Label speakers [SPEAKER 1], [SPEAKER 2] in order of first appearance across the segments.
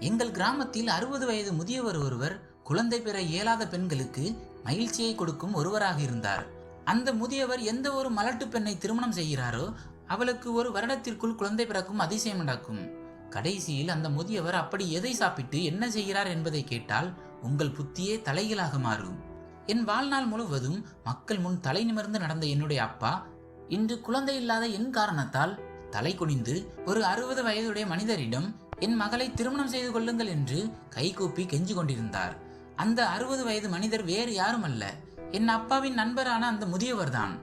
[SPEAKER 1] எங்கள் கிராமத்தில் அறுபது வயது முதியவர் ஒருவர் குழந்தை பெற இயலாத பெண்களுக்கு மகிழ்ச்சியை கொடுக்கும் ஒருவராக இருந்தார். அந்த முதியவர் எந்த ஒரு மலட்டு பெண்ணை திருமணம் செய்கிறாரோ அவளுக்கு ஒரு வருடத்திற்குள் குழந்தை பிறக்கும் அதிசயம் நடக்கும். கடைசியில் அந்த முதியவர் அப்படி எதை சாப்பிட்டு என்ன செய்கிறார் என்பதை கேட்டால் உங்கள் புத்தியே தலைகளாக மாறும். என் வாழ்நாள் முழுவதும் மக்கள் முன் தலை நிமிர்ந்து நடந்த என்னுடைய அப்பா இன்று குழந்தை இல்லாத என் காரணத்தால் தலை குனிந்து ஒரு அறுபது வயதுடைய மனிதரிடம் என் மகளை திருமணம் செய்து கொள்ளுங்கள் என்று கைகூப்பி கெஞ்சு கொண்டிருந்தார். அந்த அறுபது வயது மனிதர் வேறு யாரும் அல்ல என் அப்பாவின் நண்பரான அந்த முதியவர்தான்.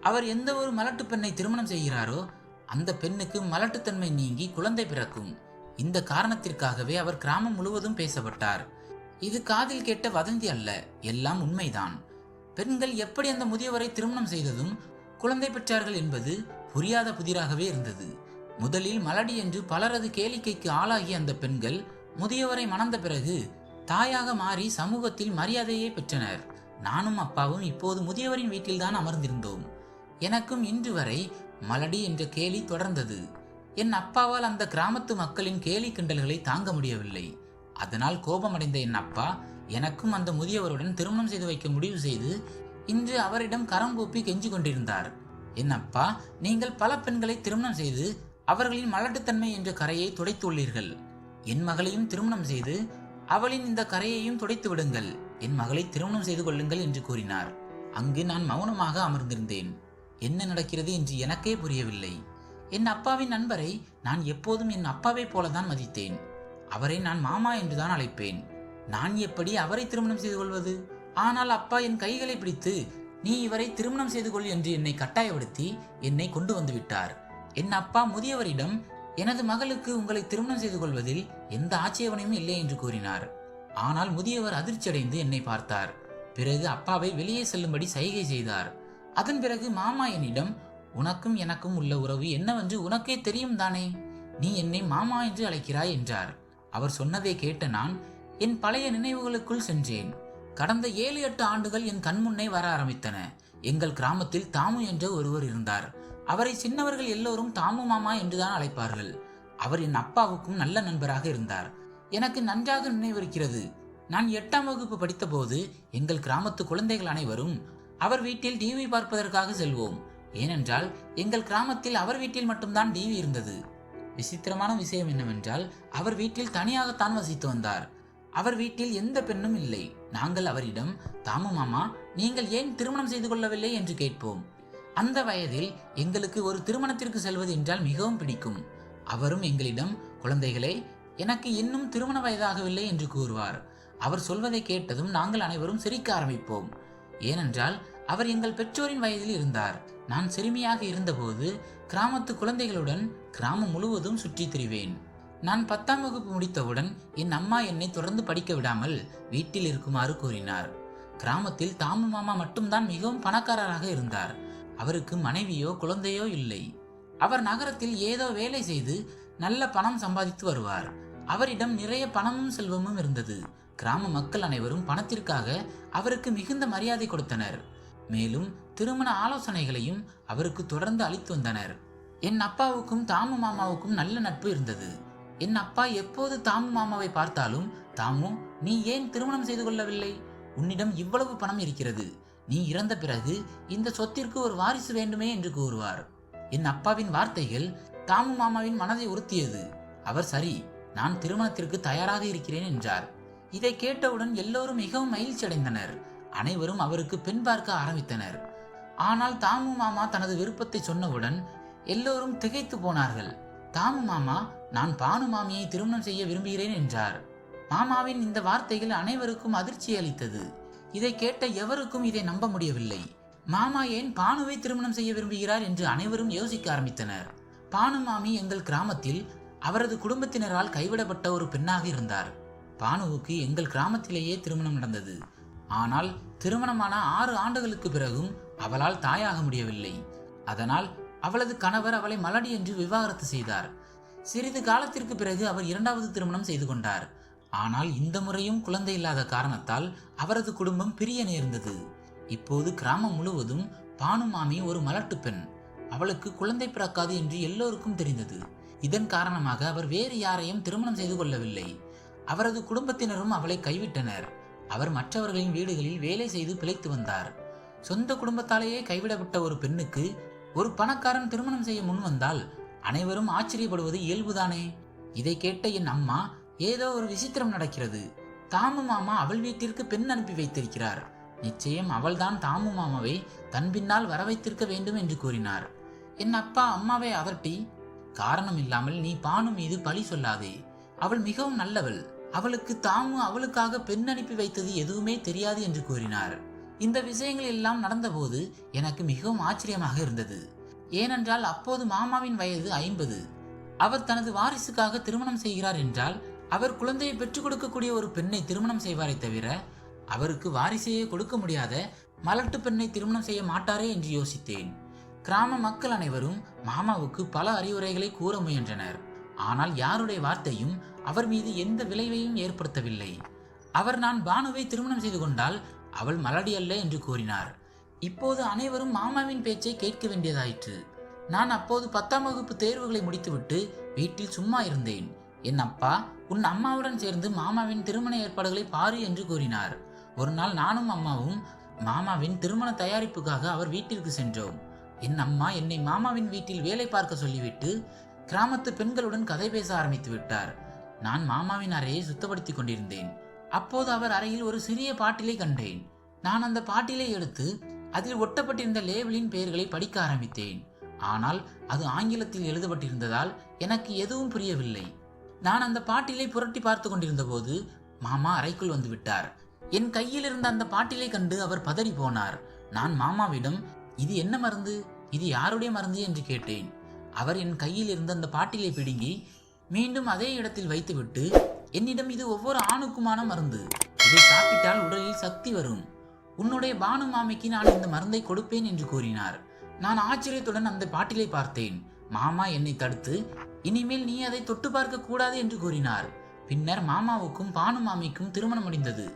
[SPEAKER 1] அவர் எந்த ஒரு மலட்டு பெண்ணை திருமணம் செய்கிறாரோ அந்த பெண்ணுக்கு மலட்டுத்தன்மை நீங்கி குழந்தை பிறக்கும். இந்த காரணத்திற்காகவே அவர் கிராமம் முழுவதும் பேசப்பட்டார். இது காதில் கேட்ட வதந்தி அல்ல எல்லாம் உண்மைதான். பெண்கள் எப்படி அந்த முதியவரை திருமணம் செய்ததும் குழந்தை பெற்றார்கள் என்பது புரியாத புதிராகவே இருந்தது. முதலில் மலடி என்று பலரது கேளிக்கைக்கு ஆளாகிய அந்த பெண்கள் முதியவரை மணந்த பிறகு தாயாக மாறி சமூகத்தில் மரியாதையை பெற்றனர். நானும் அப்பாவும் இப்போது முதியவரின் வீட்டில்தான் அமர்ந்திருந்தோம். எனக்கும் இன்று வரை மலடி என்ற கேலி தொடர்ந்தது. என் அப்பாவால் அந்த கிராமத்து மக்களின் கேலி கிண்டல்களை தாங்க முடியவில்லை. அதனால் கோபமடைந்த என் அப்பா எனக்கும் அந்த முதியவருடன் திருமணம் செய்து வைக்க முடிவு செய்து இன்று அவரிடம் கரம் கூப்பி கெஞ்சி கொண்டிருந்தார். என் அப்பா நீங்கள் பல பெண்களை திருமணம் செய்து அவர்களின் மலட்டுத்தன்மை என்ற கரையை துடைத்துள்ளீர்கள். என் மகளையும் திருமணம் செய்து அவளின் இந்த கரையையும் துடைத்து விடுங்கள். என் மகளை திருமணம் செய்து கொள்ளுங்கள் என்று கூறினார். அங்கு நான் மௌனமாக அமர்ந்திருந்தேன். என்ன நடக்கிறது என்று எனக்கே புரியவில்லை. என் அப்பாவின் நண்பரை நான் எப்போதும் என் அப்பாவைப் போலதான் மதித்தேன். அவரை நான் மாமா என்றுதான் அழைப்பேன். நான் எப்படி அவரை திருமணம் செய்து கொள்வது? ஆனால் அப்பா என் கைகளை பிடித்து நீ இவரை திருமணம் செய்து கொள் என்று என்னை கட்டாயப்படுத்தி என்னை கொண்டு வந்து விட்டார். என் அப்பா முதியவரிடம் எனது மகளுக்கு உங்களை திருமணம் செய்து கொள்வதில் எந்த ஆட்சேபனையும் இல்லை என்று கூறினார். ஆனால் முதியவர் அதிர்ச்சியடைந்து என்னை பார்த்தார். பிறகு அப்பாவை வெளியே செல்லும்படி சைகை செய்தார். அதன் பிறகு மாமா என்னிடம் உனக்கும் எனக்கும் உள்ள உறவு என்னவென்று உனக்கே தெரியும் தானே? நீ என்னை மாமா என்று அழைக்கிறாய் என்றார். அவர் சொன்னதை கேட்ட நான் என் பழைய நினைவுகளுக்குள் சென்றேன். கடந்த ஏழு எட்டு ஆண்டுகள் என் கண்முன்னே வர ஆரம்பித்தன. எங்கள் கிராமத்தில் தாமு என்ற ஒருவர் இருந்தார். அவரை சின்னவர்கள் எல்லோரும் தாமு மாமா என்றுதான் அழைப்பார்கள். அவர் என் அப்பாவுக்கும் நல்ல நண்பராக இருந்தார். எனக்கு நன்றாக நினைவிருக்கிறது. நான் எட்டாம் வகுப்பு படித்தபோது எங்கள் கிராமத்து குழந்தைகள் அனைவரும் அவர் வீட்டில் டிவி பார்ப்பதற்காக செல்வோம். ஏனென்றால் எங்கள் கிராமத்தில் அவர் வீட்டில் மட்டும்தான் டிவி இருந்தது. விசித்திரமான விஷயம் என்னவென்றால் அவர் வீட்டில் தனியாகத்தான் வசித்து வந்தார். அவர் வீட்டில் எந்த பெண்ணும் இல்லை. நாங்கள் அவரிடம் தாமு மாமா நீங்கள் ஏன் திருமணம் செய்து கொள்ளவில்லை? என்று கேட்போம். அந்த வயதில் எங்களுக்கு ஒரு திருமணத்திற்கு செல்வது என்றால் மிகவும் பிடிக்கும். அவரும் எங்களிடம் குழந்தைகளே எனக்கு இன்னும் திருமண வயதாகவில்லை என்று கூறுவார். அவர் சொல்வதை கேட்டதும் நாங்கள் அனைவரும் சிரிக்க ஆரம்பிப்போம். ஏனென்றால் அவர் எங்கள் பெற்றோரின் வயதில் இருந்தார். நான் சிறுமியாக இருந்தபோது கிராமத்து குழந்தைகளுடன் கிராமம் முழுவதும் சுற்றித் திரிவேன். நான் பத்தாம் வகுப்பு முடித்தவுடன் என் அம்மா என்னை தொடர்ந்து படிக்க விடாமல் வீட்டில் இருக்குமாறு கூறினார். கிராமத்தில் தாமு மாமா மட்டும்தான் மிகவும் பணக்காரராக இருந்தார். அவருக்கு மனைவியோ குழந்தையோ இல்லை. அவர் நகரத்தில் ஏதோ வேலை செய்து நல்ல பணம் சம்பாதித்து வருவார். அவரிடம் நிறைய பணமும் செல்வமும் இருந்தது. கிராம மக்கள் அனைவரும் பணத்திற்காக அவருக்கு மிகுந்த மரியாதை கொடுத்தனர். மேலும் திருமண ஆலோசனைகளையும் அவருக்கு தொடர்ந்து அளித்து வந்தனர். என் அப்பாவுக்கும் தாமு மாமாவுக்கும் நல்ல நட்பு இருந்தது. என் அப்பா எப்போது தாமு மாமாவை பார்த்தாலும் தாமு நீ ஏன் திருமணம் செய்து கொள்ளவில்லை? உன்னிடம் இவ்வளவு பணம் இருக்கிறது. நீ இறந்த பிறகு இந்த சொத்திற்கு ஒரு வாரிசு வேண்டுமே என்று கூறுவார். என் அப்பாவின் வார்த்தைகள் தாமு மாமாவின் மனதை உறுத்தியது. அவர் சரி நான் திருமணத்திற்கு தயாராக இருக்கிறேன் என்றார். இதை கேட்டவுடன் எல்லோரும் மிகவும் மகிழ்ச்சி அடைந்தனர் அனைவரும் அவருக்கு பெண் பார்க்க ஆரம்பித்தனர். ஆனால் தாமு மாமா தனது விருப்பத்தை சொன்னவுடன் எல்லோரும் திகைத்து போனார்கள். தாமு மாமா நான் பானு மாமியை திருமணம் செய்ய விரும்புகிறேன் என்றார். மாமாவின் இந்த வார்த்தைகள் அனைவருக்கும் அதிர்ச்சி அளித்தது இதை கேட்ட எவருக்கும் இதை நம்ப முடியவில்லை. மாமா ஏன் பானுவை திருமணம் செய்ய விரும்புகிறார் என்று அனைவரும் யோசிக்க ஆரம்பித்தனர். பானு மாமி எங்கள் கிராமத்தில் அவரது குடும்பத்தினரால் கைவிடப்பட்ட ஒரு பெண்ணாக இருந்தார். பானுவுக்கு எங்கள் கிராமத்திலேயே திருமணம் நடந்தது. ஆனால் திருமணமான ஆறு ஆண்டுகளுக்கு பிறகும் அவளால் தாயாக முடியவில்லை. அதனால் அவளது கணவர் அவளை மலடி என்று விவாகரத்து செய்தார். சிறிது காலத்திற்கு பிறகு அவர் இரண்டாவது திருமணம் செய்து கொண்டார். ஆனால் இந்த முறையும் குழந்தை இல்லாத காரணத்தால் அவரது குடும்பம் பிரிய நேர்ந்தது. இப்போது கிராமம் முழுவதும் பானு மாமி ஒரு மலட்டு பெண். அவளுக்கு குழந்தை பிறக்காது என்று எல்லோருக்கும் தெரிந்தது. இதன் காரணமாக அவர் வேறு யாரையும் திருமணம் செய்து கொள்ளவில்லை. அவரது குடும்பத்தினரும் அவளை கைவிட்டனர். அவர் மற்றவர்களின் வீடுகளில் வேலை செய்து பிழைத்து வந்தார். சொந்த குடும்பத்தாலேயே கைவிடப்பட்ட ஒரு பெண்ணுக்கு ஒரு பணக்காரன் திருமணம் செய்ய முன் வந்தால் அனைவரும் ஆச்சரியப்படுவது இயல்புதானே? இதை கேட்ட என் அம்மா ஏதோ ஒரு விசித்திரம் நடக்கிறது. தாமு மாமா அவள் வீட்டிற்கு பெண் அனுப்பி வைத்திருக்கிறார். நிச்சயம் அவள்தான் தாமு மாமாவை தன் பின்னால் வர வைத்திருக்க வேண்டும் என்று கூறினார். என் அப்பா அம்மாவை அதட்டி காரணம் இல்லாமல் நீ பானு மீது பழி சொல்லாதே. அவள் மிகவும் நல்லவள். அவளுக்கு தாமு அவளுக்காக பெண் அனுப்பி வைத்தது எதுவுமே தெரியாது என்று கூறினார். இந்த விஷயங்கள் எல்லாம் நடந்தபோது எனக்கு மிகவும் ஆச்சரியமாக இருந்தது. ஏனென்றால் அப்போது மாமாவின் வயது ஐம்பது. அவர் தனது வாரிசுக்காக திருமணம் செய்கிறார் என்றால் அவர் குழந்தையை பெற்றுக் கொடுக்கக்கூடிய ஒரு பெண்ணை திருமணம் செய்வாரே தவிர அவருக்கு வாரிசையே கொடுக்க முடியாத மலட்டு பெண்ணை திருமணம் செய்ய மாட்டாரே என்று யோசித்தேன். கிராம மக்கள் அனைவரும் மாமாவுக்கு பல அறிவுரைகளை கூற முயன்றனர். ஆனால் யாருடைய வார்த்தையும் அவர் மீது எந்த விளைவையும் ஏற்படுத்தவில்லை. அவர் நான் பானுவை திருமணம் செய்து கொண்டால் அவள் மலடி அல்ல என்று கூறினார். இப்போது அனைவரும் மாமாவின் பேச்சை கேட்க வேண்டியதாயிற்று. நான் அப்போது பத்தாம் வகுப்பு தேர்வுகளை முடித்துவிட்டு வீட்டில் சும்மா இருந்தேன். என் அப்பா உன் அம்மாவுடன் சேர்ந்து மாமாவின் திருமண ஏற்பாடுகளை பாரு என்று கூறினார். ஒரு நாள் நானும் அம்மாவும் மாமாவின் திருமண தயாரிப்புக்காக அவர் வீட்டிற்கு சென்றோம். என் அம்மா என்னை மாமாவின் வீட்டில் வேலை பார்க்க சொல்லிவிட்டு கிராமத்து பெண்களுடன் கதை பேச ஆரம்பித்து விட்டார். நான் மாமாவின் அறையை சுத்தப்படுத்திக் கொண்டிருந்தேன். அப்போது அவர் அறையில் ஒரு சிறிய பாட்டிலை கண்டேன். நான் அந்த பாட்டிலை எடுத்து அதில் ஒட்டப்பட்டிருந்த லேபிளின் பெயர்களை படிக்க ஆரம்பித்தேன். ஆனால் அது ஆங்கிலத்தில் எழுதப்பட்டிருந்ததால் எனக்கு எதுவும் புரியவில்லை. நான் அந்த பாட்டிலை புரட்டி பார்த்து கொண்டிருந்த போது மாமா அறைக்குள் வந்து விட்டார். என் கையில் இருந்த அந்த பாட்டிலை கண்டு அவர் பதறி போனார். நான் மாமாவிடம் இது என்ன மருந்து? இது யாருடைய மருந்து? என்று கேட்டேன். அவர் என் கையில் இருந்த அந்த பாட்டிலை பிடுங்கி மீண்டும் அதே இடத்தில் வைத்துவிட்டு என்னிடம் இது ஒவ்வொரு ஆணுக்குமான மருந்து. இதை சாப்பிட்டால் உடலில் சக்தி வரும். உன்னுடைய பானு மாமிக்கு நான் இந்த மருந்தை கொடுப்பேன் என்று கூறினார். நான் ஆச்சரியத்துடன் அந்த பாட்டிலை பார்த்தேன். மாமா என்னை தடுத்து இனிமேல் நீ அதை தொட்டு பார்க்க கூடாது என்று கூறினார். பின்னர் மாமாவுக்கும் பானு மாமிக்கும் திருமணம் முடிந்தது.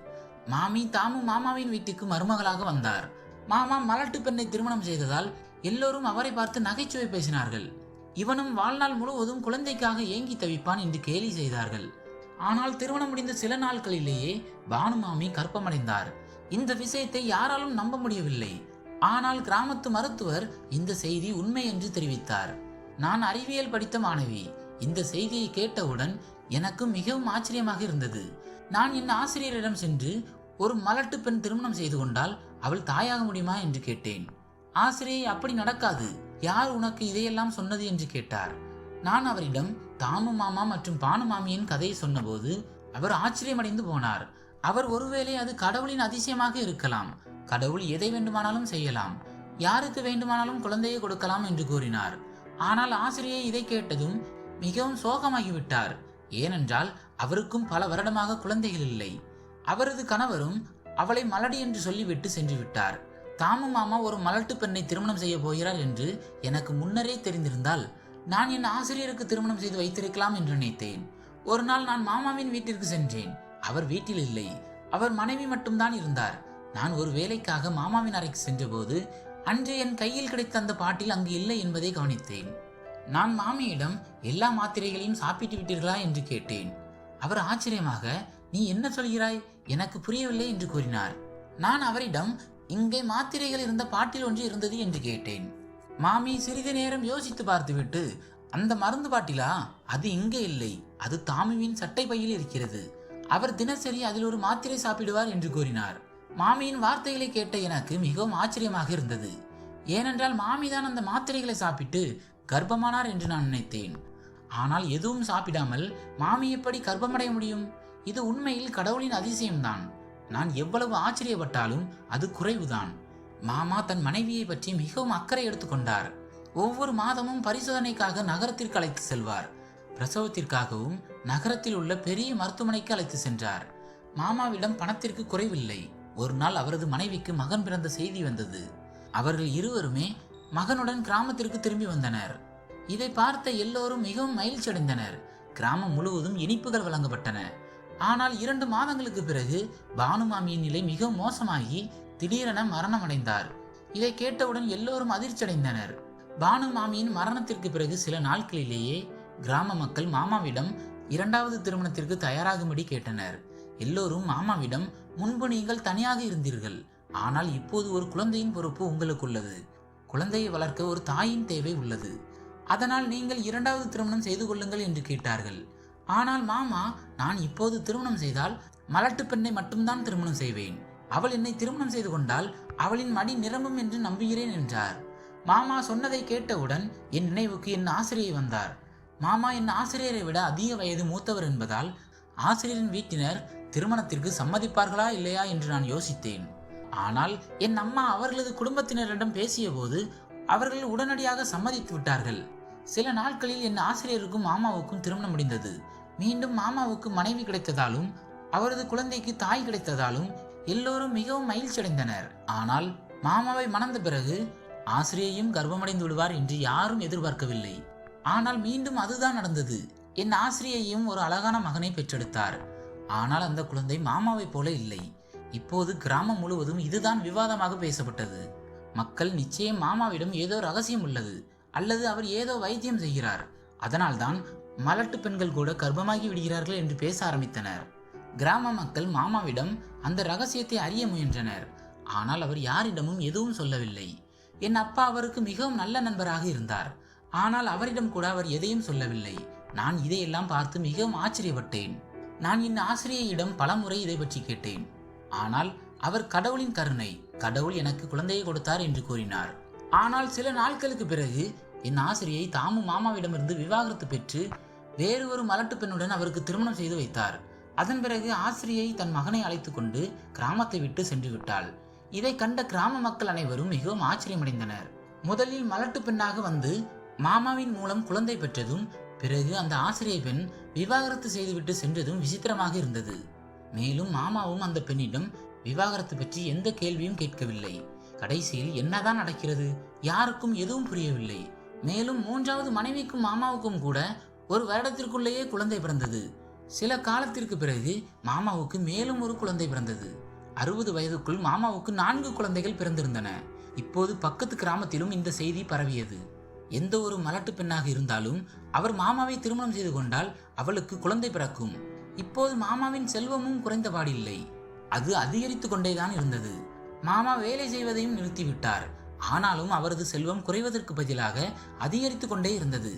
[SPEAKER 1] மாமி தாமும் மாமாவின் வீட்டுக்கு மருமகளாக வந்தார். மாமா மலட்டு பெண்ணை திருமணம் செய்ததால் எல்லோரும் அவரை பார்த்து நகைச்சுவை பேசினார்கள். இவனும் வாழ்நாள் முழுவதும் குழந்தைக்காக ஏங்கி தவிப்பான் என்று கேலி செய்தார்கள். ஆனால் திருமணம் முடிந்த சில நாட்களிலேயே பானு மாமி கற்பமடைந்தார் இந்த விஷயத்தை யாராலும் நம்ப முடியவில்லை. ஆனால் கிராமத்து மருத்துவர் இந்த செய்தி உண்மை என்று தெரிவித்தார். நான் அறிவியல் படித்த மாணவி. இந்த செய்தியை கேட்டவுடன் எனக்கு மிகவும் ஆச்சரியமாக இருந்தது. நான் என் ஆசிரியரிடம் சென்று ஒரு மலட்டு பெண் திருமணம் செய்து கொண்டால் அவள் தாயாக முடியுமா என்று கேட்டேன். ஆசிரியை அப்படி நடக்காது. யார் உனக்கு இதையெல்லாம் சொன்னது என்று கேட்டார். நான் அவரிடம் தாமு மாமா மற்றும் பானு மாமியின் கதையை சொன்னபோது அவர் ஆச்சரியமடைந்து போனார். அவர் ஒருவேளை அது கடவுளின் அதிசயமாக இருக்கலாம். கடவுள் எதை வேண்டுமானாலும் செய்யலாம். யாருக்கு வேண்டுமானாலும் குழந்தையை கொடுக்கலாம் என்று கூறினார். ஆனால் ஆசிரியை இதை கேட்டதும் மிகவும் சோகமாகிவிட்டார். ஏனென்றால் அவருக்கும் பல வருடமாக குழந்தைகள் இல்லை. அவரது கணவரும் அவளை மலடி என்று சொல்லிவிட்டு சென்று விட்டார் தாமு மாமா ஒரு மலட்டு பெண்ணை திருமணம் செய்ய போகிறார் என்று எனக்கு முன்னரே தெரிந்திருந்தால் நான் என் ஆசிரியருக்கு திருமணம் செய்து வைத்திருக்கலாம் என்று நினைத்தேன். ஒரு நாள் நான் மாமாவின் வீட்டிற்கு சென்றேன். அவர் வீட்டில் இல்லை. அவர் மனைவி மட்டும்தான் இருந்தார். நான் ஒரு வேலைக்காக மாமாவின் அறைக்கு சென்றபோது அன்று என் கையில் கிடைத்த அந்த பாட்டில் அங்கு இல்லை என்பதை கவனித்தேன். நான் மாமியிடம் எல்லா மாத்திரைகளையும் சாப்பிட்டு விட்டீர்களா? என்று கேட்டேன். அவர் ஆச்சரியமாக நீ என்ன சொல்கிறாய்? எனக்கு புரியவில்லை என்று கூறினார். நான் அவரிடம் இங்கே மாத்திரைகள் இருந்த பாட்டில் ஒன்று இருந்தது என்று கேட்டேன். மாமி சிறிது நேரம் யோசித்து பார்த்துவிட்டு அந்த மருந்து பாட்டிலா? அது இங்கே இல்லை. அது தாமுவின் சட்டை பையில் இருக்கிறது. அவர் தினசரி அதில் ஒரு மாத்திரை சாப்பிடுவார் என்று கூறினார். மாமியின் வார்த்தைகளை கேட்ட எனக்கு மிகவும் ஆச்சரியமாக இருந்தது. ஏனென்றால் மாமிதான் அந்த மாத்திரைகளை சாப்பிட்டு கர்ப்பமானார் என்று நான் நினைத்தேன். ஆனால் எதுவும் சாப்பிடாமல் மாமி எப்படி கர்ப்பமடைய முடியும்? இது உண்மையில் கடவுளின் அதிசயம்தான். நான் எவ்வளவு ஆச்சரியப்பட்டாலும் அது குறைவுதான். மாமா தன் மனைவியை பற்றி மிகவும் அக்கறை எடுத்துக்கொண்டார் ஒவ்வொரு மாதமும் பரிசோதனைக்காக நகரத்திற்கு அழைத்து செல்வார். பிரசவத்திற்காகவும் நகரத்தில் உள்ள பெரிய மருத்துவமனைக்கு அழைத்து சென்றார். மாமாவிடம் பணத்திற்கு குறைவில்லை. ஒரு நாள் அவரது மனைவிக்கு மகன் பிறந்த செய்தி வந்தது. அவர்கள் இருவருமே மகனுடன் கிராமத்திற்கு திரும்பி வந்தனர். இதை பார்த்த எல்லோரும் மிகவும் மகிழ்ச்சி அடைந்தனர். கிராமம் முழுவதும் இனிப்புகள் வழங்கப்பட்டன. ஆனால் இரண்டு மாதங்களுக்கு பிறகு பானுமாமியின் நிலை மிகவும் மோசமாகி திடீரென மரணமடைந்தார். இதை கேட்டவுடன் எல்லோரும் அதிர்ச்சியடைந்தனர் பானு மாமியின் மரணத்திற்கு பிறகு சில நாட்களிலேயே கிராம மக்கள் மாமாவிடம் இரண்டாவது திருமணத்திற்கு தயாராகும்படி கேட்டனர். எல்லோரும் மாமாவிடம் முன்பு நீங்கள் தனியாக இருந்தீர்கள் ஆனால் இப்போது ஒரு குழந்தையின் பொறுப்பு உங்களுக்குள்ளது. குழந்தையை வளர்க்க ஒரு தாயின் தேவை உள்ளது. அதனால் நீங்கள் இரண்டாவது திருமணம் செய்து கொள்ளுங்கள் என்று கேட்டார்கள். ஆனால் மாமா நான் இப்போது திருமணம் செய்தால் மலட்டு பெண்ணை மட்டும்தான் திருமணம் செய்வேன். அவள் என்னை திருமணம் செய்து கொண்டால் அவளின் மடி நிரம்பும் என்று நம்புகிறேன் என்றார். மாமா சொன்னதை கேட்டவுடன் என் நினைவுக்கு என் ஆசிரியை வந்தார். மாமா என் ஆசிரியரை விட அதிக வயது மூத்தவர் என்பதால் ஆசிரியரின் வீட்டினர் திருமணத்திற்கு சம்மதிப்பார்களா இல்லையா என்று நான் யோசித்தேன். ஆனால் என் அம்மா அவர்களது குடும்பத்தினரிடம் பேசியபோது அவர்கள் உடனடியாக சம்மதித்து விட்டார்கள். சில நாட்களில் என் ஆசிரியருக்கும் மாமாவுக்கும் திருமணம் முடிந்தது. மீண்டும் மாமாவுக்கு மனைவி கிடைத்ததாலும் அவரது குழந்தைக்கு தாய் கிடைத்ததாலும் எல்லோரும் மிகவும் மகிழ்ச்சி அடைந்தனர் ஆனால் மாமாவை மணந்த பிறகு ஆசிரியையும் கர்ப்பமடைந்து விடுவார் என்று யாரும் எதிர்பார்க்கவில்லை. ஆனால் மீண்டும் அதுதான் நடந்தது. என் ஆசிரியையும் ஒரு அழகான மகனை பெற்றெடுத்தார். ஆனால் அந்த குழந்தை மாமாவைப் போல இல்லை. இப்போது கிராமம் முழுவதும் இதுதான் விவாதமாக பேசப்பட்டது. மக்கள் நிச்சயம் மாமாவிடம் ஏதோ ரகசியம் உள்ளது அல்லது அவர் ஏதோ வைத்தியம் செய்கிறார். அதனால்தான் மலட்டு பெண்கள் கூட கர்ப்பமாகி விடுகிறார்கள் என்று பேச ஆரம்பித்தனர். கிராம மக்கள் மாமாவிடம் அந்த ரகசியத்தை அறிய முயன்றனர். ஆனால் அவர் யாரிடமும் எதுவும் சொல்லவில்லை. என் அப்பா அவருக்கு மிகவும் நல்ல நண்பராக இருந்தார். ஆனால் அவரிடம் கூட அவர் எதையும் சொல்லவில்லை. நான் இதையெல்லாம் பார்த்து மிகவும் ஆச்சரியப்பட்டேன். நான் என் ஆசிரியையிடம் பலமுறை இதை பற்றி கேட்டேன். ஆனால் அவர் கடவுளின் கருணை கடவுள் எனக்கு குழந்தையை கொடுத்தார் என்று கூறினார். ஆனால் சில நாட்களுக்கு பிறகு என் ஆசிரியை தாமும் மாமாவிடமிருந்து விவாகரத்து பெற்று வேறு ஒரு மலட்டு பெண்ணுடன் அவருக்கு திருமணம் செய்து வைத்தார். அதன் பிறகு ஆசிரியை தன் மகனை அழைத்து கொண்டு கிராமத்தை விட்டு சென்று விட்டாள். இதை கண்ட கிராம மக்கள் அனைவரும் மிகவும் ஆச்சரியமடைந்தனர். முதலில் மலட்டு பெண்ணாக வந்து மாமாவின் மூலம் குழந்தை பெற்றதும் பிறகு அந்த ஆசிரியை பெண் விவாகரத்து செய்துவிட்டு சென்றதும் விசித்திரமாக இருந்தது. மேலும் மாமாவும் அந்த பெண்ணிடம் விவாகரத்து பற்றி எந்த கேள்வியும் கேட்கவில்லை. கடைசியில் என்னதான் நடக்கிறது? யாருக்கும் எதுவும் புரியவில்லை. மேலும் மூன்றாவது மனைவிக்கும் மாமாவுக்கும் கூட ஒரு வருடத்திற்குள்ளேயே குழந்தை பிறந்தது. சில காலத்திற்கு பிறகு மாமாவுக்கு மேலும் ஒரு குழந்தை பிறந்தது. அறுபது வயதுக்குள் மாமாவுக்கு நான்கு குழந்தைகள் பிறந்திருந்தன. இப்போது பக்கத்து கிராமத்திலும் இந்த செய்தி பரவியது. எந்த ஒரு மலட்டு பெண்ணாக இருந்தாலும் அவர் மாமாவை திருமணம் செய்து கொண்டால் அவளுக்கு குழந்தை பிறக்கும். இப்போது மாமாவின் செல்வமும் குறைந்தபாடில்லை அது அதிகரித்து கொண்டேதான் இருந்தது. மாமா வேலை செய்வதையும் நிறுத்திவிட்டார். ஆனாலும் அவரது செல்வம் குறைவதற்கு பதிலாக அதிகரித்து கொண்டே இருந்தது.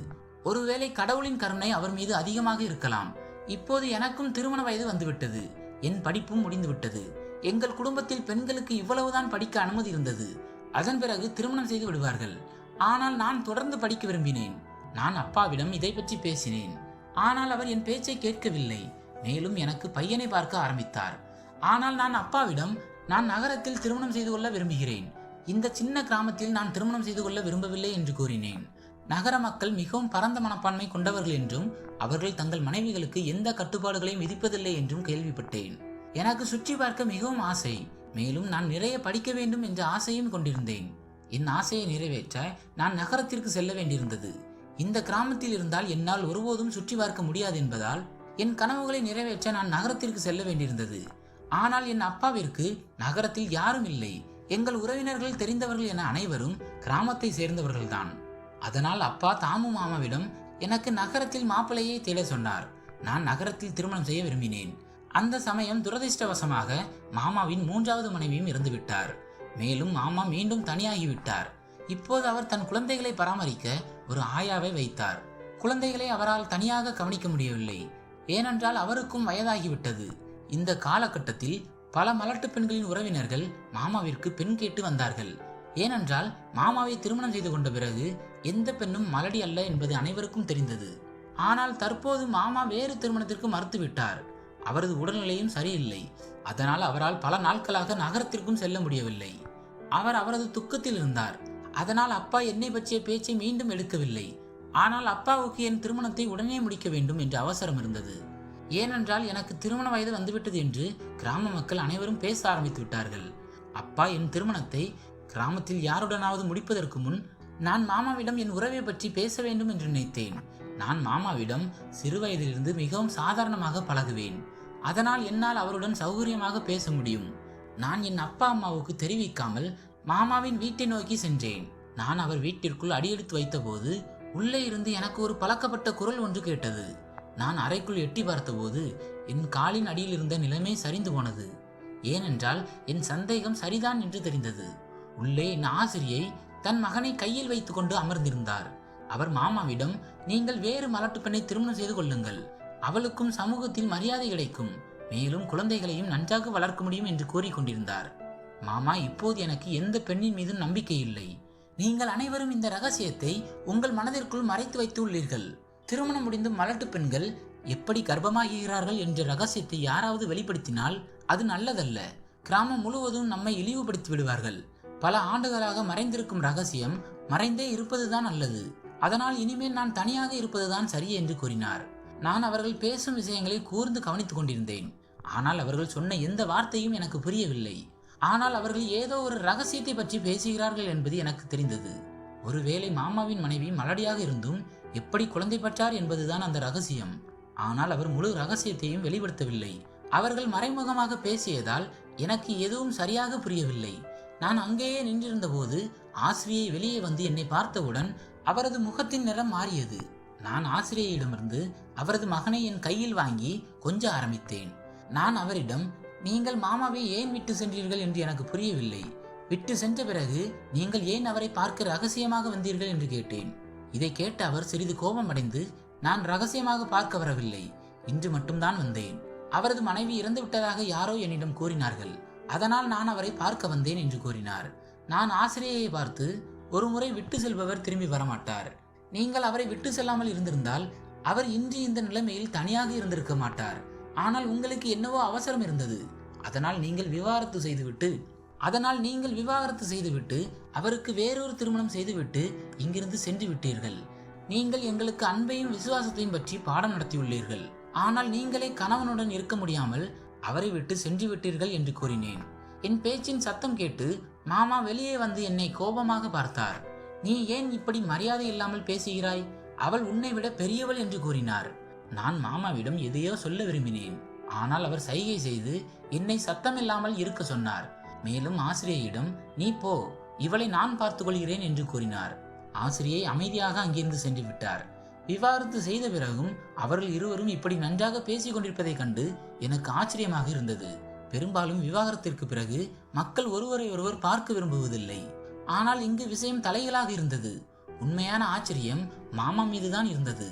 [SPEAKER 1] ஒருவேளை கடவுளின் கருணை அவர் மீது அதிகமாக இருக்கலாம். இப்போது எனக்கும் திருமண வயது வந்துவிட்டது. என் படிப்பும் முடிந்துவிட்டது. எங்கள் குடும்பத்தில் பெண்களுக்கு இவ்வளவுதான் படிக்க அனுமதி இருந்தது. அதன் பிறகு திருமணம் செய்து விடுவார்கள். ஆனால் நான் தொடர்ந்து படிக்க விரும்பினேன். நான் அப்பாவிடம் இதை பற்றி பேசினேன். ஆனால் அவர் என் பேச்சை கேட்கவில்லை. மேலும் எனக்கு பையனை பார்க்க ஆரம்பித்தார். ஆனால் நான் அப்பாவிடம் நான் நகரத்தில் திருமணம் செய்து கொள்ள விரும்புகிறேன். இந்த சின்ன கிராமத்தில் நான் திருமணம் செய்து கொள்ள விரும்பவில்லை என்று கூறினேன். நகர மக்கள் மிகவும் பரந்த மனப்பான்மை கொண்டவர்கள் என்றும் அவர்கள் தங்கள் மனைவிகளுக்கு எந்த கட்டுப்பாடுகளையும் விதிப்பதில்லை என்றும் கேள்விப்பட்டேன். எனக்கு சுற்றி பார்க்க மிகவும் ஆசை. மேலும் நான் நிறைய படிக்க வேண்டும் என்ற ஆசையும் கொண்டிருந்தேன். என் ஆசையை நிறைவேற்ற நான் நகரத்திற்கு செல்ல வேண்டியிருந்தது. இந்த கிராமத்தில் இருந்தால் என்னால் ஒருபோதும் சுற்றி பார்க்க முடியாது என்பதால் என் கனவுகளை நிறைவேற்ற நான் நகரத்திற்கு செல்ல வேண்டியிருந்தது. ஆனால் என் அப்பாவிற்கு நகரத்தில் யாரும் இல்லை. எங்கள் உறவினர்கள் தெரிந்தவர்கள் என அனைவரும் கிராமத்தை சேர்ந்தவர்கள்தான். அதனால் அப்பா தாமு மாமாவிடம் எனக்கு நகரத்தில் மாப்பிள்ளையை தேட சொன்னார். நான் நகரத்தில் திருமணம் செய்ய விரும்பினேன். அந்த சமயம் துரதிர்ஷ்டவசமாக மாமாவின் மூன்றாவது மனைவியும் இறந்துவிட்டார். மேலும் மாமா மீண்டும் தனியாகிவிட்டார். இப்போது அவர் தன் குழந்தைகளை பராமரிக்க ஒரு ஆயாவை வைத்தார். குழந்தைகளை அவரால் தனியாக கவனிக்க முடியவில்லை. ஏனென்றால் அவருக்கும் வயதாகிவிட்டது. இந்த காலகட்டத்தில் பல மலட்டு பெண்களின் உறவினர்கள் மாமாவிற்கு பெண் கேட்டு வந்தார்கள். ஏனென்றால் மாமாவை திருமணம் செய்து கொண்ட பிறகு எந்த பெண்ணும் மலடி அல்ல என்பது அனைவருக்கும் தெரிந்தது. ஆனால் தற்போது மாமா வேறு திருமணத்திற்கு மறுத்துவிட்டார். அவரது உடல்நிலையும் சரியில்லை. அதனால் அவரால் பல நாட்களாக நகரத்திற்கும் செல்ல முடியவில்லை. அவர் அவரது துக்கத்தில் இருந்தார். அதனால் அப்பா என்னை பற்றிய பேச்சை மீண்டும் எடுக்கவில்லை. ஆனால் அப்பாவுக்கு என் திருமணத்தை உடனே முடிக்க வேண்டும் என்று அவசரம் இருந்தது. ஏனென்றால் எனக்கு திருமண வயது வந்துவிட்டது என்று கிராம மக்கள் அனைவரும் பேச ஆரம்பித்து விட்டார்கள். அப்பா என் திருமணத்தை கிராமத்தில் யாருடனாவது முடிப்பதற்கு முன் நான் மாமாவிடம் என் உறவை பற்றி பேச வேண்டும் என்று நினைத்தேன். நான் மாமாவிடம் சிறுவயதிலிருந்து மிகவும் சாதாரணமாக பழகுவேன். அதனால் என்னால் அவருடன் சௌகரியமாக பேச முடியும். நான் என் அப்பா அம்மாவுக்கு தெரிவிக்காமல் மாமாவின் வீட்டை நோக்கி சென்றேன். நான் அவர் வீட்டிற்குள் அடியெடுத்து வைத்தபோது உள்ளே இருந்து எனக்கு ஒரு பழக்கப்பட்ட குரல் ஒன்று கேட்டது. நான் அறைக்குள் எட்டி பார்த்தபோது என் காலின் அடியில் இருந்த நிலைமை சரிந்து போனது. ஏனென்றால் என் சந்தேகம் சரிதான் என்று தெரிந்தது. உள்ளே என் ஆசிரியை தன் மகனை கையில் வைத்துக்கொண்டு அமர்ந்திருந்தார். அவர் மாமாவிடம் நீங்கள் வேறு மலட்டு பெண்ணை திருமணம் செய்து கொள்ளுங்கள். அவளுக்கும் சமூகத்தில் மரியாதை கிடைக்கும். மேலும் குழந்தைகளையும் நன்றாக வளர்க்க முடியும் என்று கூறிக்கொண்டிருந்தார். மாமா இப்போது எனக்கு எந்த பெண்ணின் மீதும் நம்பிக்கை இல்லை. நீங்கள் அனைவரும் இந்த ரகசியத்தை உங்கள் மனதிற்குள் மறைத்து வைத்து உள்ளீர்கள் திருமணம் முடிந்து மலட்டு பெண்கள் எப்படி கர்ப்பமாகிறார்கள் என்ற ரகசியத்தை யாராவது வெளிப்படுத்தினால் அது நல்லதல்ல. கிராமம் முழுவதும் நம்மை இழிவுபடுத்தி விடுவார்கள். பல ஆண்டுகளாக மறைந்திருக்கும் ரகசியம் மறைந்தே இருப்பதுதான் நல்லது அதனால் இனிமேல் நான் தனியாக இருப்பதுதான் சரி என்று கூறினார். நான் அவர்கள் பேசும் விஷயங்களை கூர்ந்து கவனித்துக் கொண்டிருந்தேன். ஆனால் அவர்கள் சொன்ன எந்த வார்த்தையும் எனக்கு புரியவில்லை. ஆனால் அவர்கள் ஏதோ ஒரு ரகசியத்தை பற்றி பேசுகிறார்கள் என்பது எனக்கு தெரிந்தது. ஒருவேளை மாமாவின் மனைவி மலடியாக இருந்தும் எப்படி குழந்தை பெற்றார் என்பதுதான் அந்த ரகசியம். ஆனால் அவர் முழு ரகசியத்தையும் வெளிப்படுத்தவில்லை. அவர்கள் மறைமுகமாக பேசியதால் எனக்கு எதுவும் சரியாக புரியவில்லை. நான் அங்கேயே நின்றிருந்தபோது ஆசிரியை வெளியே வந்து என்னை பார்த்தவுடன் அவரது முகத்தின் நிறம் மாறியது. நான் ஆசிரியரிடமிருந்து அவரது மகனை என் கையில் வாங்கி கொஞ்ச ஆரம்பித்தேன். நான் அவரிடம் நீங்கள் மாமாவை ஏன் விட்டு சென்றீர்கள் என்று எனக்கு புரியவில்லை. விட்டு சென்ற பிறகு நீங்கள் ஏன் அவரை பார்க்க ரகசியமாக வந்தீர்கள்? என்று கேட்டேன். இதை கேட்ட அவர் சிறிது கோபமடைந்து நான் ரகசியமாக பார்க்க வரவில்லை. இன்று மட்டும்தான் வந்தேன். அவரது மனைவி இறந்து விட்டதாக யாரோ என்னிடம் கூறினார்கள். அதனால் நான் அவரை பார்க்க வந்தேன் என்று கூறினார். நான் ஆசிரியையை பார்த்து ஒருமுறை விட்டு செல்பவர் திரும்பி வரமாட்டார். நீங்கள் அவரை விட்டு செல்லாமல் இருந்திருந்தால் அவர் இன்று இந்த நிலைமையில் தனியாக இருந்திருக்க மாட்டார். ஆனால் உங்களுக்கு என்னவோ அவசரம் இருந்தது. அதனால் நீங்கள் விவாகரத்து செய்துவிட்டு அதனால் நீங்கள் விவாகரத்து செய்துவிட்டு அவருக்கு வேறொரு திருமணம் செய்துவிட்டு இங்கிருந்து சென்று விட்டீர்கள். நீங்கள் எங்களுக்கு அன்பையும் விசுவாசத்தையும் பற்றி பாடம் நடத்தியுள்ளீர்கள். ஆனால் நீங்களே கணவனுடன் இருக்க முடியாமல் அவரை விட்டு சென்று விட்டீர்கள் என்று கூறினேன். என் பேச்சின் சத்தம் கேட்டு மாமா வெளியே வந்து என்னை கோபமாக பார்த்தார். நீ ஏன் இப்படி மரியாதை இல்லாமல் பேசுகிறாய்? அவள் உன்னை விட பெரியவள் என்று கூறினார். நான் மாமாவிடம் எதையோ சொல்ல விரும்பினேன். ஆனால் அவர் சைகை செய்து என்னை சத்தமில்லாமல் இருக்க சொன்னார். மேலும் ஆசிரியையிடம் நீ போ இவளை நான் பார்த்துக் கொள்கிறேன் என்று கூறினார். ஆசிரியை அமைதியாக அங்கிருந்து சென்று விட்டார். விவாகரத்து செய்த பிறகும் அவர்கள் இருவரும் இப்படி நன்றாக பேசிக் கொண்டிருப்பதைக் கண்டு எனக்கு ஆச்சரியமாக இருந்தது. பெரும்பாலும் விவாகரத்திற்கு பிறகு மக்கள் ஒருவரை ஒருவர் பார்க்க விரும்புவதில்லை. ஆனால் இங்கு விஷயம் தலைகளாக இருந்தது. உண்மையான ஆச்சரியம் மாமா மீதுதான் இருந்தது.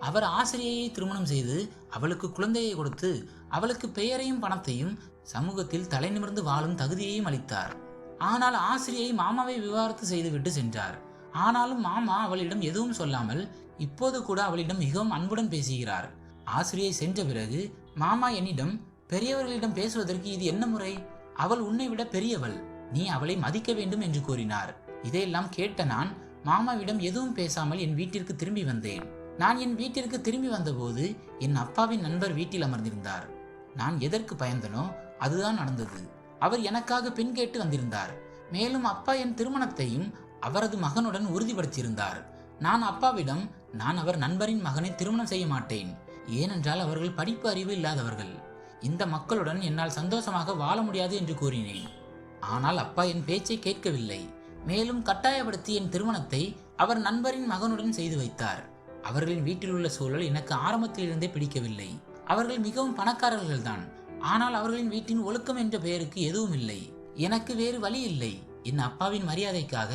[SPEAKER 1] அவர் ஆசிரியையை திருமணம் செய்து அவளுக்கு குழந்தையை கொடுத்து அவளுக்கு பெயரையும் பணத்தையும் சமூகத்தில் தலை நிமிர்ந்து வாழும் தகுதியையும் அளித்தார். ஆனால் ஆசிரியை மாமாவை விவாகரத்து செய்துவிட்டு சென்றார். ஆனாலும் மாமா அவளிடம் எதுவும் சொல்லாமல் இப்போது கூட அவளிடம் மிகவும் அன்புடன் பேசுகிறார். ஆசிரியை சென்ற பிறகு மாமா என்னிடம் பெரியவர்களிடம் பேசுவதற்கு இது என்ன முறை? அவள் உன்னை விட பெரியவள். நீ அவளை மதிக்க வேண்டும் என்று கூறினார். இதையெல்லாம் கேட்ட நான் மாமாவிடம் எதுவும் பேசாமல் என் வீட்டிற்கு திரும்பி வந்தேன். நான் என் வீட்டிற்கு திரும்பி வந்தபோது என் அப்பாவின் நண்பர் வீட்டில் அமர்ந்திருந்தார். நான் எதற்கு பயந்தனோ அதுதான் நடந்தது. அவர் எனக்காக பெண் கேட்டு வந்திருந்தார். மேலும் அப்பா என் திருமணத்தையும் அவரது மகனுடன் உறுதிப்படுத்தியிருந்தார். நான் அப்பாவிடம் நான் அவர் நண்பரின் மகனை திருமணம் செய்ய மாட்டேன். ஏனென்றால் அவர்கள் படிப்பு அறிவு இல்லாதவர்கள். இந்த மக்களுடன் என்னால் சந்தோஷமாக வாழ முடியாது என்று கூறினேன். ஆனால் அப்பா என் பேச்சை கேட்கவில்லை. மேலும் கட்டாயப்படுத்தி என் திருமணத்தை அவர் நண்பரின் மகனுடன் செய்து வைத்தார். அவர்களின் வீட்டில் உள்ள சூழல் எனக்கு ஆரம்பத்திலிருந்தே பிடிக்கவில்லை. அவர்கள் மிகவும் பணக்காரர்கள்தான். ஆனால் அவர்களின் வீட்டின் ஒழுக்கம் என்ற பெயருக்கு எதுவும் இல்லை. எனக்கு வேறு வழி இல்லை. என் அப்பாவின் மரியாதைக்காக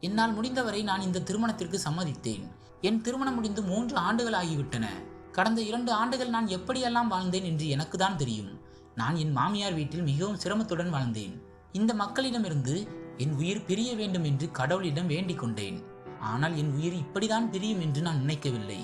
[SPEAKER 1] என்னால் முடிந்தவரை நான் இந்த திருமணத்திற்கு சம்மதித்தேன். என் திருமணம் முடிந்து மூன்று ஆண்டுகள் ஆகிவிட்டன. கடந்த இரண்டு ஆண்டுகள் நான் எப்படியெல்லாம் வாழ்ந்தேன் என்று எனக்கு தான் தெரியும். நான் என் மாமியார் வீட்டில் மிகவும் சிரமத்துடன் வாழ்ந்தேன். இந்த மக்களிடமிருந்து என் உயிர் பிரிய வேண்டும் என்று கடவுளிடம் வேண்டிக் கொண்டேன். ஆனால் என் உயிர் இப்படிதான் பிரியும் என்று நான் நினைக்கவில்லை.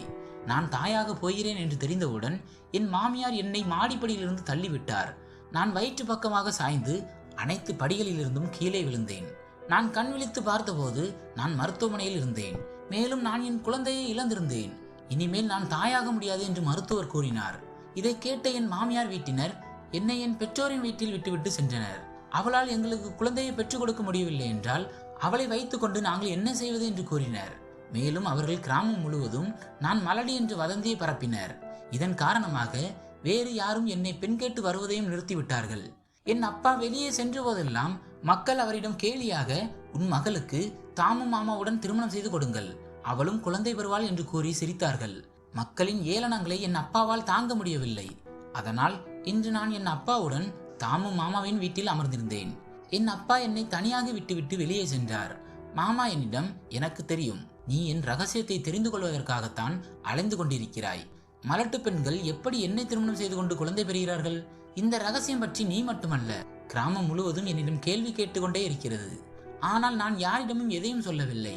[SPEAKER 1] நான் தாயாக போகிறேன் என்று தெரிந்தவுடன் என் மாமியார் என்னை மாடிப்படியிலிருந்து தள்ளிவிட்டார். நான் வயிற்று பக்கமாக சாய்ந்து அனைத்து படிகளிலிருந்தும் கீழே விழுந்தேன். நான் கண் விழித்து பார்த்தபோது நான் மருத்துவமனையில் இருந்தேன். மேலும் நான் என் குழந்தையை இழந்திருந்தேன். இனிமேல் நான் தாயாக முடியாது என்று மருத்துவர் கூறினார். இதை கேட்ட என் மாமியார் வீட்டினர் என்னை என் பெற்றோரின் வீட்டில் விட்டுவிட்டு சென்றனர். அவளால் எங்களுக்கு குழந்தையை பெற்றுக் கொடுக்க முடியவில்லை என்றால் அவளை வைத்துக்கொண்டு நாங்கள் என்ன செய்வது என்று கூறினர். மேலும் அவர்கள் கிராமம் முழுவதும் நான் மலடி என்று வதந்தியை பரப்பினர். இதன் காரணமாக வேறு யாரும் என்னை பெண் கேட்டு வருவதையும் நிறுத்திவிட்டார்கள். என் அப்பா வெளியே சென்ற போதெல்லாம் மக்கள் அவரிடம் கேலியாக உன் மகளுக்கு தாமும் மாமாவுடன் திருமணம் செய்து கொடுங்கள். அவளும் குழந்தை பெறுவாள் என்று கூறி சிரித்தார்கள். மக்களின் ஏளனங்களை என் அப்பாவால் தாங்க முடியவில்லை. அதனால் இன்று நான் என் அப்பாவுடன் தாமும் மாமாவின் வீட்டில் அமர்ந்திருந்தேன். என் அப்பா என்னை தனியாக விட்டுவிட்டு வெளியே சென்றார். மாமா என்னிடம் எனக்கு தெரியும். நீ என் ரகசியத்தை தெரிந்து கொள்வதற்காகத்தான் அலைந்து கொண்டிருக்கிறாய். மலட்டு பெண்கள் எப்படி என்னை திருமணம் செய்து கொண்டு குழந்தை பெறுகிறார்கள்? இந்த ரகசியம் பற்றி நீ மட்டுமல்ல. கிராமம் முழுவதும் என்னிடம் கேள்வி கேட்டுக்கொண்டே இருக்கிறது. ஆனால் நான் யாரிடமும் எதையும் சொல்லவில்லை.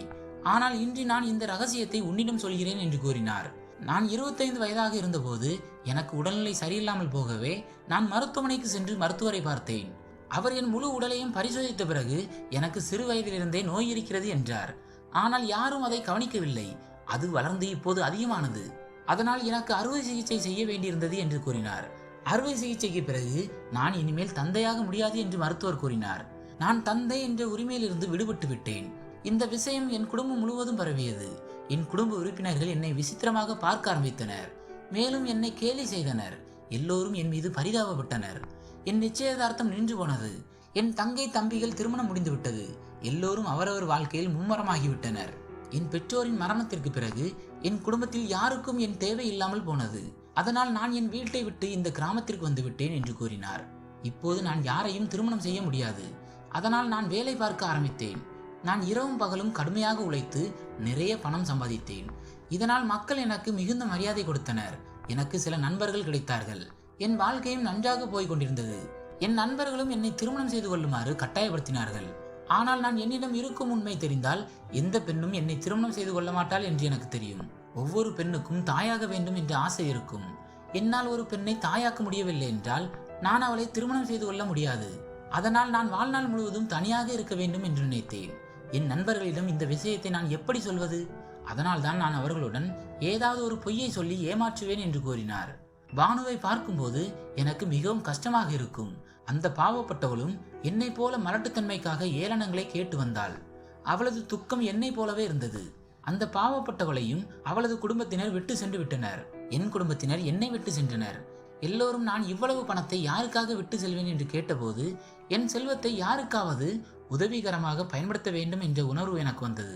[SPEAKER 1] ஆனால் இன்று நான் இந்த ரகசியத்தை உன்னிடம் சொல்கிறேன் என்று கூறினார். நான் இருபத்தைந்து வயதாக இருந்தபோது எனக்கு உடல்நிலை சரியில்லாமல் போகவே நான் மருத்துவமனைக்கு சென்று மருத்துவரை பார்த்தேன். அவர் என் முழு உடலையும் பரிசோதித்த பிறகு எனக்கு சிறு வயதிலிருந்தே நோய் இருக்கிறது என்றார். ஆனால் யாரும் அதை கவனிக்கவில்லை. அது வளர்ந்து இப்போது அதிகமானது. அதனால் எனக்கு அறுவை சிகிச்சை செய்ய வேண்டியிருந்தது என்று கூறினார். அறுவை சிகிச்சைக்கு பிறகு நான் இனிமேல் தந்தையாக முடியாது என்று மருத்துவர் கூறினார். நான் தந்தை என்ற உரிமையிலிருந்து விடுபட்டு விட்டேன். இந்த விஷயம் என் குடும்பம் முழுவதும் பரவியது. என் குடும்ப உறுப்பினர்கள் என்னை விசித்திரமாக பார்க்க ஆரம்பித்தனர். மேலும் என்னை கேலி செய்தனர். எல்லோரும் என் மீது பரிதாபப்பட்டனர். என் நிச்சயதார்த்தம் நின்று போனது. என் தங்கை தம்பிகள் திருமணம் முடிந்துவிட்டது. எல்லோரும் அவரவர் வாழ்க்கையில் மும்மரமாகிவிட்டனர். என் பெற்றோரின் மரணத்திற்கு பிறகு என் குடும்பத்தில் யாருக்கும் என் தேவை இல்லாமல் போனது. அதனால் நான் என் வீட்டை விட்டு இந்த கிராமத்திற்கு வந்துவிட்டேன் என்று கூறினார். இப்போது நான் யாரையும் திருமணம் செய்ய முடியாது. அதனால் நான் வேலை பார்க்க ஆரம்பித்தேன். நான் இரவும் பகலும் கடுமையாக உழைத்து நிறைய பணம் சம்பாதித்தேன். இதனால் மக்கள் எனக்கு மிகுந்த மரியாதை கொடுத்தனர். எனக்கு சில நண்பர்கள் கிடைத்தார்கள். என் வாழ்க்கையும் நன்றாக போய் கொண்டிருந்தது. என் நண்பர்களும் என்னை திருமணம் செய்து கொள்ளுமாறு கட்டாயப்படுத்தினார்கள். ஆனால் நான் என்னிடம் இருக்கும் உண்மை தெரிந்தால் எந்த பெண்ணும் என்னை திருமணம் செய்து கொள்ள மாட்டாள் என்று எனக்கு தெரியும். ஒவ்வொரு பெண்ணுக்கும் தாயாக வேண்டும் என்று ஆசை இருக்கும். என்னால் ஒரு பெண்ணை தாயாக்க முடியவில்லை என்றால் நான் அவளை திருமணம் செய்து கொள்ள முடியாது. அதனால் நான் வாழ்நாள் முழுவதும் தனியாக இருக்க வேண்டும் என்று நினைத்தேன். என் நண்பர்களிடம் இந்த விஷயத்தை நான் எப்படி சொல்வது? அதனால் தான் நான் அவர்களுடன் ஏதாவது ஒரு பொய்யை சொல்லி ஏமாற்றுவேன் என்று கூறினார். பானுவை பார்க்கும்போது எனக்கு மிகவும் கஷ்டமாக இருக்கும். அந்த பாவப்பட்டவளும் என்னை போல மலட்டுத்தன்மைக்காக ஏளனங்களை கேட்டு வந்தாள். அவளது துக்கம் என்னை போலவே இருந்தது. அந்த பாவப்பட்டவளையும் அவளது குடும்பத்தினர் விட்டு சென்று விட்டனர். என் குடும்பத்தினர் என்னை விட்டு சென்றனர். எல்லோரும் நான் இவ்வளவு பணத்தை யாருக்காக விட்டு செல்வேன் என்று கேட்டபோது என் செல்வத்தை யாருக்காவது உதவிகரமாக பயன்படுத்த வேண்டும் என்ற உணர்வு எனக்கு வந்தது.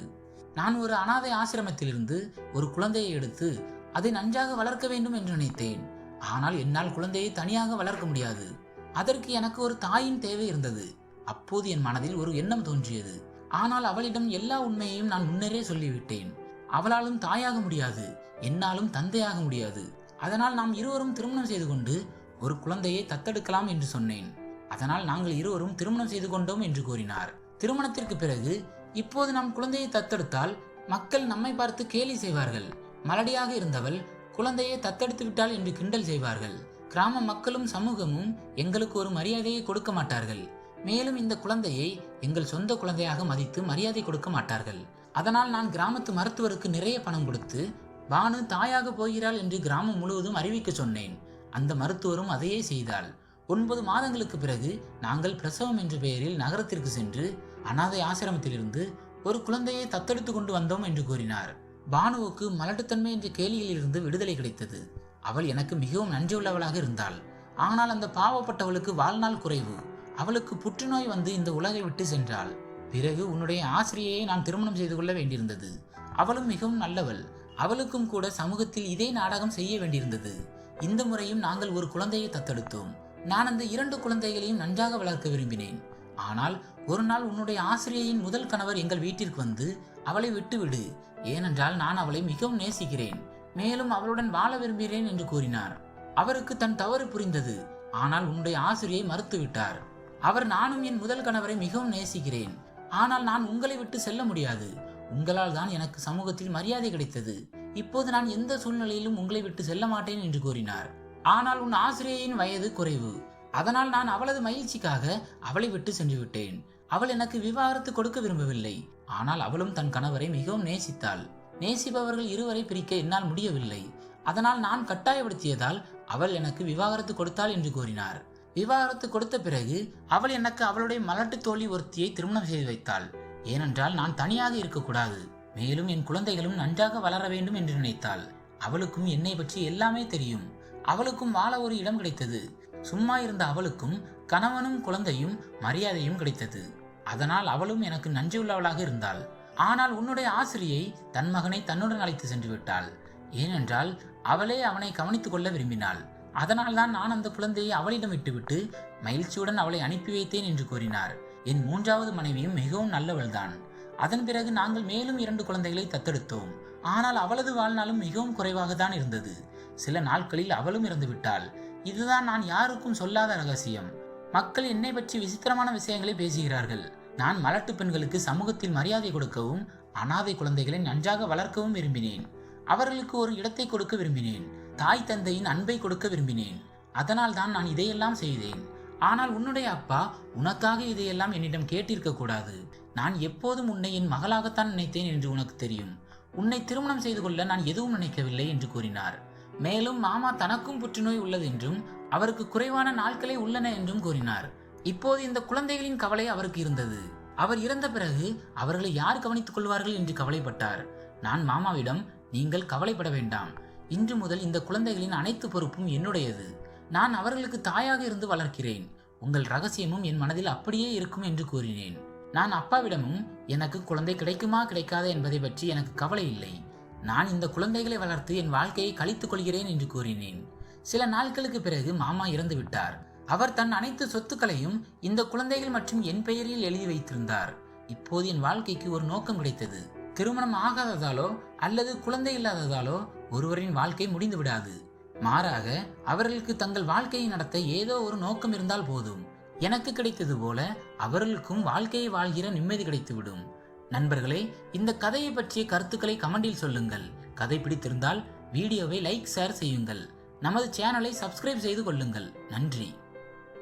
[SPEAKER 1] நான் ஒரு அனாதை ஆசிரமத்திலிருந்து ஒரு குழந்தையை எடுத்து அதை நன்றாக வளர்க்க வேண்டும் என்று நினைத்தேன். ஆனால் என்னால் குழந்தையை தனியாக வளர்க்க முடியாது. அதற்கு எனக்கு ஒரு தாயின் தேவை இருந்தது. அப்போது என் மனதில் ஒரு எண்ணம் தோன்றியது. ஆனால் அவளிடம் எல்லா உண்மையையும் நான் முன்னரே சொல்லிவிட்டேன். அவளாலும் தாயாக முடியாது. என்னாலும் தந்தையாக முடியாது. அதனால் நாம் இருவரும் திருமணம் செய்து கொண்டு ஒரு குழந்தையை தத்தெடுக்கலாம் என்று சொன்னேன். அதனால் நாங்கள் இருவரும் திருமணம் செய்து கொண்டோம் என்று கூறினார். திருமணத்திற்கு பிறகு இப்போது நாம் குழந்தையை தத்தெடுத்தால் மக்கள் நம்மை பார்த்து கேலி செய்வார்கள். மலடியாக இருந்தவள் குழந்தையை தத்தெடுத்து விட்டாள் என்று கிண்டல் செய்வார்கள். கிராம மக்களும் சமூகமும் எங்களுக்கு ஒரு மரியாதையை கொடுக்க மாட்டார்கள். மேலும் இந்த குழந்தையை எங்கள் சொந்த குழந்தையாக மதித்து மரியாதை கொடுக்க மாட்டார்கள். அதனால் நான் கிராமத்து மருத்துவருக்கு நிறைய பணம் கொடுத்து பானு தாயாக போகிறாள் என்று கிராமம் முழுவதும் அறிவிக்க சொன்னேன். அந்த மருத்துவரும் அதையே செய்தாள். ஒன்பது மாதங்களுக்கு பிறகு நாங்கள் பிரசவம் என்ற பெயரில் நகரத்திற்கு சென்று அனாதை ஆசிரமத்திலிருந்து ஒரு குழந்தையை தத்தெடுத்து கொண்டு வந்தோம் என்று கூறினார். பானுவுக்கு மலட்டுத்தன்மை என்ற கேலியிலிருந்து விடுதலை கிடைத்தது. அவள் எனக்கு மிகவும் நன்றியுள்ளவளாக இருந்தாள். ஆனால் அந்த பாவப்பட்டவளுக்கு வாழ்நாள் குறைவு. அவளுக்கு புற்றுநோய் வந்து இந்த உலகை விட்டு சென்றாள். பிறகு உன்னுடைய ஆசிரியையை நான் திருமணம் செய்து கொள்ள வேண்டியிருந்தது. அவளும் மிகவும் நல்லவள். அவளுக்கும் கூட சமூகத்தில் இதே நாடகம் செய்ய வேண்டியிருந்தது. இந்த முறையும் நாங்கள் ஒரு குழந்தையை தத்தெடுத்தோம். நான் அந்த இரண்டு குழந்தைகளையும் நன்றாக வளர்க்க விரும்பினேன். ஆனால் ஒரு நாள் உன்னுடைய ஆசிரியையின் முதல் கணவர் எங்கள் வீட்டிற்கு வந்து அவளை விட்டுவிடு. ஏனென்றால் நான் அவளை மிகவும் நேசிக்கிறேன். மேலும் அவளுடன் வாழ விரும்புகிறேன் என்று கூறினார். அவருக்கு தன் தவறு புரிந்தது. ஆனால் உன்னுடைய ஆசிரியை மறுத்துவிட்டார். அவர் நானும் என் முதல் கணவரை மிகவும் நேசிக்கிறேன். ஆனால் நான் உங்களை விட்டு செல்ல முடியாது. உங்களால் தான் எனக்கு சமூகத்தில் மரியாதை கிடைத்தது. இப்போது நான் எந்த சூழ்நிலையிலும் உங்களை விட்டு செல்ல மாட்டேன் என்று கூறினார். ஆனால் உன் ஆசிரியையின் வயது குறைவு. அதனால் நான் அவளது மகிழ்ச்சிக்காக அவளை விட்டு சென்று விட்டேன். அவள் எனக்கு விவாகரத்து கொடுக்க விரும்பவில்லை. ஆனால் அவளும் தன் கணவரை மிகவும் நேசித்தாள். நேசிப்பவர்கள் இருவரை பிரிக்க என்னால் முடியவில்லை. அதனால் நான் கட்டாயப்படுத்தியதால் அவள் எனக்கு விவாகரத்து கொடுத்தாள் என்று கூறினார். விவாகரத்து கொடுத்த பிறகு அவள் எனக்கு அவளுடைய மலட்டு தோழி ஒருத்தியை திருமணம் செய்து வைத்தாள். ஏனென்றால் நான் தனியாக இருக்கக்கூடாது. மேலும் என் குழந்தைகளும் நன்றாக வளர வேண்டும் என்று நினைத்தாள். அவளுக்கும் என்னை பற்றி எல்லாமே தெரியும். அவளுக்கும் வாழ ஒரு இடம் கிடைத்தது. சும்மா இருந்த அவளுக்கும் கணவனும் குழந்தையும் மரியாதையும் கிடைத்தது. அதனால் அவளும் எனக்கு நன்றியுள்ளவளாக இருந்தாள். ஆனால் உன்னுடைய ஆசிரியை தன் மகனை தன்னுடன் அழைத்து சென்று விட்டாள். ஏனென்றால் அவளே அவனை கவனித்துக் கொள்ள விரும்பினாள். அதனால்தான் நான் அந்த குழந்தையை அவளிடம் விட்டுவிட்டு மகிழ்ச்சியுடன் அவளை அனுப்பி வைத்தேன் என்று கூறினார். என் மூன்றாவது மனைவியும் மிகவும் நல்லவள்தான். அதன் பிறகு நாங்கள் மேலும் இரண்டு குழந்தைகளை தத்தெடுத்தோம். ஆனால் அவளது வாழ்நாளும் மிகவும் குறைவாக தான் இருந்தது. சில நாட்களில் அவளும் இறந்து விட்டாள் இதுதான் நான் யாருக்கும் சொல்லாத ரகசியம். மக்கள் என்னை பற்றி விசித்திரமான விஷயங்களை பேசுகிறார்கள். நான் மலட்டு பெண்களுக்கு சமூகத்தில் மரியாதை கொடுக்கவும் அனாதை குழந்தைகளை நன்றாக வளர்க்கவும் விரும்பினேன். அவர்களுக்கு ஒரு இடத்தை கொடுக்க விரும்பினேன். தாய் தந்தையின் அன்பை கொடுக்க விரும்பினேன். அதனால் தான் நான் இதையெல்லாம் செய்தேன். ஆனால் உன்னுடைய அப்பா உனக்காக இதையெல்லாம் என்னிடம் கேட்டிருக்க கூடாது. நான் எப்போதும் உன்னை என் மகளாகத்தான் நினைத்தேன் என்று உனக்கு தெரியும். உன்னை திருமணம் செய்து கொள்ள நான் எதுவும் நினைக்கவில்லை என்று கூறினார். மேலும் மாமா தனக்கும் புற்றுநோய் உள்ளது என்றும் அவருக்கு குறைவான நாட்களே உள்ளன என்றும் கூறினார். இப்போது இந்த குழந்தைகளின் கவலை அவருக்கு இருந்தது. அவர் இறந்த பிறகு அவர்களை யார் கவனித்துக் கொள்வார்கள் என்று கவலைப்பட்டார். நான் மாமாவிடம் நீங்கள் கவலைப்பட வேண்டாம். இன்று முதல் இந்த குழந்தைகளின் அனைத்து பொறுப்பும் என்னுடையது. நான் அவர்களுக்கு தாயாக இருந்து வளர்க்கிறேன். உங்கள் ரகசியமும் என் மனதில் அப்படியே இருக்கும் என்று கூறினேன். நான் அப்பாவிடமும் எனக்கு குழந்தை கிடைக்குமா கிடைக்காதா என்பதை பற்றி எனக்கு கவலை இல்லை. நான் இந்த குழந்தைகளை வளர்த்து என் வாழ்க்கையை கழித்துக் கொள்கிறேன் என்று கூறினேன். சில நாட்களுக்கு பிறகு மாமா இறந்து விட்டார். அவர் தன் அனைத்து சொத்துக்களையும் இந்த குழந்தைகள் மற்றும் என் பெயரில் எழுதி வைத்திருந்தார். இப்போது என் வாழ்க்கைக்கு ஒரு நோக்கம் கிடைத்தது. திருமணம் ஆகாததாலோ அல்லது குழந்தை இல்லாததாலோ ஒருவரின் வாழ்க்கை முடிந்து விடாது. மாறாக அவர்களுக்கு தங்கள் வாழ்க்கையை நடத்த ஏதோ ஒரு நோக்கம் இருந்தால் போதும். எனக்கு கிடைத்தது போல அவர்களுக்கும் வாழ்க்கையை வாழ்கிற நிம்மதி கிடைத்துவிடும். நண்பர்களே இந்த கதையை பற்றிய கருத்துக்களை கமெண்டில் சொல்லுங்கள். கதை பிடித்திருந்தால் வீடியோவை லைக் ஷேர் செய்யுங்கள். நமது சேனலை சப்ஸ்கிரைப் செய்து கொள்ளுங்கள். நன்றி.